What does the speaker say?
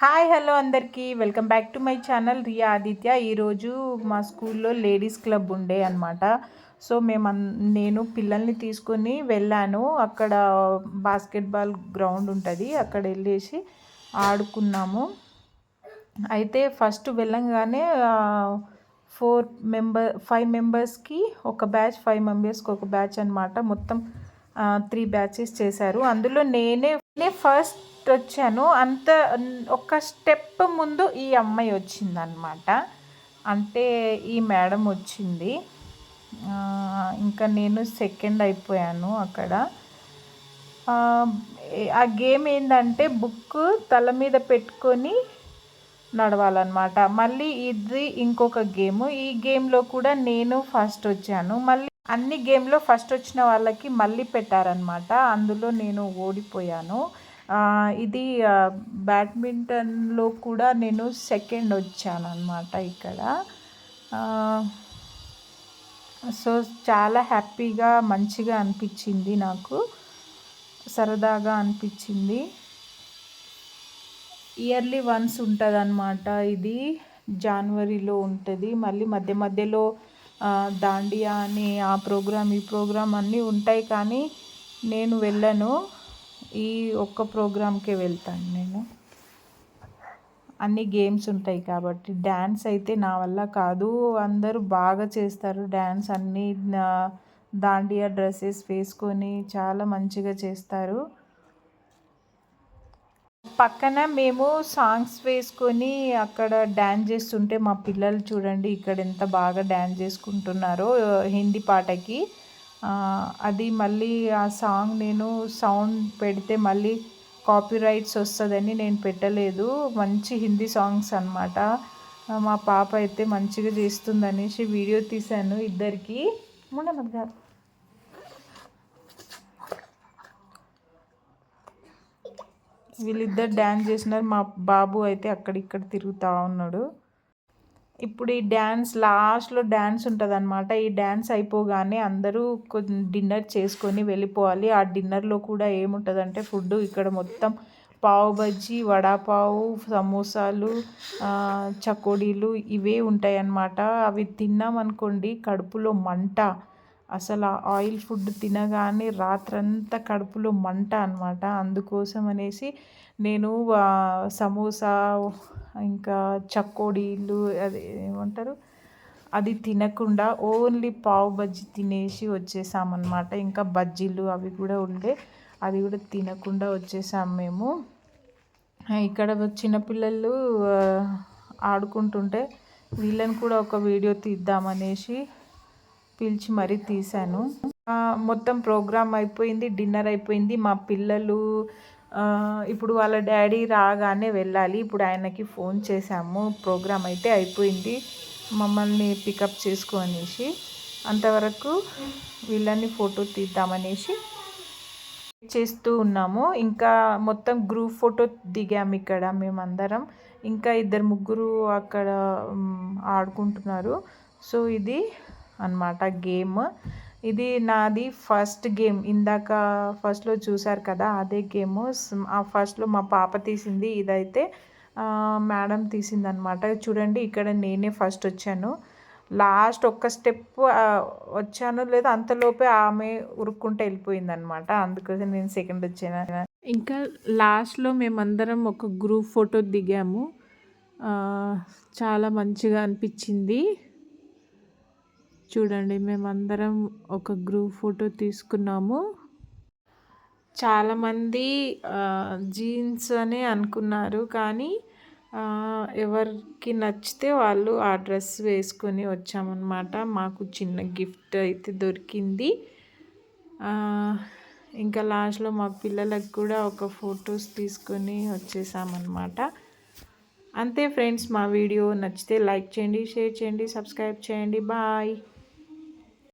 Hi hello అందరికీ. Welcome back to my channel Riya Aditya. ఈరోజు మా స్కూల్లో లేడీస్ క్లబ్ ఉండే అనమాట సో మేము నేను పిల్లల్ని తీసుకొని వెళ్ళాను. అక్కడ బాస్కెట్బాల్ గ్రౌండ్ ఉంటుంది. అక్కడ వెళ్ళేసి ఆడుకున్నాము. అయితే ఫస్ట్ వెళ్ళంగానే ఫోర్ మెంబర్ ఫైవ్ మెంబర్స్కి ఒక బ్యాచ్ ఫైవ్ మెంబర్స్కి ఒక బ్యాచ్ అనమాట మొత్తం త్రీ బ్యాచెస్ చేశారు. అందులో నేనే ఫస్ట్ ఫస్ట్ వచ్చాను అంత ఒక స్టెప్ ముందు ఈ అమ్మాయి వచ్చిందనమాట అంటే ఈ మేడం వచ్చింది. ఇంకా నేను సెకండ్ అయిపోయాను అక్కడ. ఆ గేమ్ ఏంటంటే బుక్ తల మీద పెట్టుకొని నడవాలన్నమాట. మళ్ళీ ఇది ఇంకొక గేమ్. ఈ గేమ్లో కూడా నేను ఫస్ట్ వచ్చాను. మళ్ళీ అన్ని గేమ్లో ఫస్ట్ వచ్చిన వాళ్ళకి మళ్ళీ పెట్టారనమాట అందులో నేను ఓడిపోయాను. ఇది బ్యాడ్మింటన్లో కూడా నేను సెకండ్ వచ్చాను అనమాట ఇక్కడ సో చాలా హ్యాపీగా మంచిగా అనిపించింది నాకు. సరదాగా అనిపించింది. ఇయర్లీ వన్స్ ఉంటుంది అనమాట ఇది. జనవరిలో ఉంటుంది. మళ్ళీ మధ్య మధ్యలో దాండియా అని ఆ ప్రోగ్రామ్ ఈ ప్రోగ్రామ్ అన్నీ ఉంటాయి కానీ నేను వెళ్ళను. ఈ ఒక్క ప్రోగ్రామ్కే వెళ్తాను నేను. అన్ని గేమ్స్ ఉంటాయి కాబట్టి డ్యాన్స్ అయితే నా వల్ల కాదు. అందరూ బాగా చేస్తారు డ్యాన్స్ అన్నీ దాండియా డ్రెస్సెస్ వేసుకొని చాలా మంచిగా చేస్తారు. పక్కన మేము సాంగ్స్ వేసుకొని అక్కడ డ్యాన్స్ చేస్తుంటే మా పిల్లలు చూడండి ఇక్కడ ఎంత బాగా డ్యాన్స్ చేసుకుంటున్నారో హిందీ పాటకి. అది మళ్ళీ ఆ సాంగ్ నేను సౌండ్ పెడితే మళ్ళీ కాపీరైట్స్ వస్తుందని నేను పెట్టలేదు. మంచి హిందీ సాంగ్స్ అనమాట మా పాప అయితే మంచిగా చేస్తుందనేసి వీడియో తీశాను ఇద్దరికి. గారు వీళ్ళిద్దరు డ్యాన్స్ చేసినారు మా బాబు అయితే అక్కడిక్కడ తిరుగుతూ ఉన్నాడు. ఇప్పుడు ఈ డ్యాన్స్ లాస్ట్లో డ్యాన్స్ ఉంటుంది అనమాట ఈ డ్యాన్స్ అయిపోగానే అందరూ డిన్నర్ చేసుకొని వెళ్ళిపోవాలి. ఆ డిన్నర్లో కూడా ఏముంటుందంటే ఫుడ్ ఇక్కడ మొత్తం పావు బజ్జీ వడాపావు సమోసాలు చకోడీలు ఇవే ఉంటాయి అన్నమాట అవి తిన్నామనుకోండి కడుపులో మంట. అసలు ఆయిల్ ఫుడ్ తినగానే రాత్రంతా కడుపులో మంట అనమాట అందుకోసం అనేసి నేను సమోసా ఇంకా చక్కోడీలు అది ఏమంటారు? అది తినకుండా ఓన్లీ పావు బజ్జీ తినేసి వచ్చేసామన్నమాట. ఇంకా బజ్జీలు అవి కూడా ఉండే. అది కూడా తినకుండా వచ్చేసాం మేము. ఇక్కడ చిన్నపిల్లలు ఆడుకుంటుంటే వీళ్ళని కూడా ఒక వీడియో తీద్దామనేసి పిలిచి మరీ తీశాను. మొత్తం ప్రోగ్రామ్ అయిపోయింది డిన్నర్ అయిపోయింది. మా పిల్లలు ఇప్పుడు వాళ్ళ డాడీ రాగానే వెళ్ళాలి. ఇప్పుడు ఆయనకి ఫోన్ చేశాము. ప్రోగ్రామ్ అయితే అయిపోయింది. మమ్మల్ని పికప్ చేసుకోనేసి అంతవరకు వీళ్ళని ఫోటో తీద్దామనేసి చేస్తూ ఉన్నాము. ఇంకా మొత్తం గ్రూప్ ఫోటో దిగాము ఇక్కడ మేమందరం. ఇంకా ఇద్దరు ముగ్గురు అక్కడ ఆడుకుంటున్నారు. సో ఇది అనమాట గేమ్. ఇది నాది ఫస్ట్ గేమ్. ఇందాక ఫస్ట్లో చూసారు కదా అదే గేమ్. ఆ ఫస్ట్లో మా పాప తీసింది. ఇదైతే మేడం తీసిందనమాట చూడండి ఇక్కడ నేనే ఫస్ట్ వచ్చాను. లాస్ట్ ఒక్క స్టెప్ వచ్చాను లేదా అంతలోపే ఆమె ఉరుక్కుంటే వెళ్ళిపోయింది అనమాట అందుకోసం నేను సెకండ్ వచ్చాను. ఇంకా లాస్ట్లో మేమందరం ఒక గ్రూప్ ఫోటో దిగాము. చాలా మంచిగా అనిపించింది. చూడండి మేమందరం ఒక గ్రూప్ ఫోటో తీసుకున్నాము. చాలామంది జీన్స్ అని అనుకున్నారు కానీ ఎవరికి నచ్చితే వాళ్ళు ఆ డ్రెస్ వేసుకొని వచ్చామన్నమాట. మాకు చిన్న గిఫ్ట్ అయితే దొరికింది. ఇంకా లాస్ట్లో మా పిల్లలకు కూడా ఒక ఫొటోస్ తీసుకొని వచ్చేసామన్నమాట. అంతే ఫ్రెండ్స్ మా వీడియో నచ్చితే లైక్ చేయండి షేర్ చేయండి సబ్స్క్రైబ్ చేయండి. బాయ్.